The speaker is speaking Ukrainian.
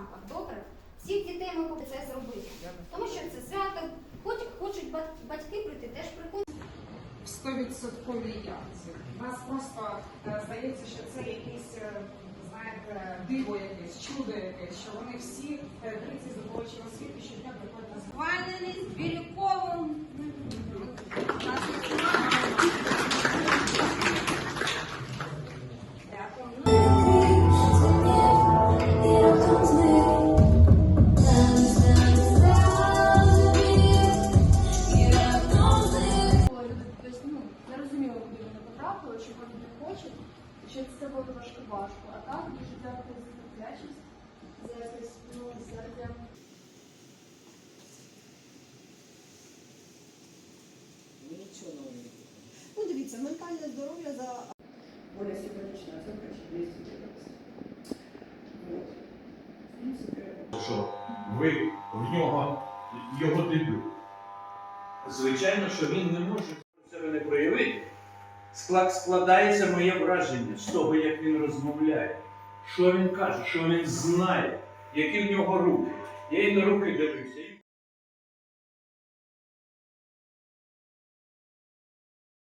штампах. Добре? Всіх дітей ми це зробити. Тому що це свято, хоч хочуть батьки прийти, теж приходять. Стовідсотковій явці. У нас просто е, здається, що це якесь е, Знаєте, диво якесь, чудо якесь, що вони всі 30 здобувачів освіти щодня приходять. Чого вони не і що це було трошки важко. А так дуже дякую за терплячість, за якесь ну, серця. Нічого не. Ну, дивіться, ментальне здоров'я за более символичная оценка, чем 211. Вот. В принципе, що ви в нього його дебют. Звичайно, що він не може складається моє враження з того, як він розмовляє, що він каже, що він знає, які в нього руки. Я й на руки дивився.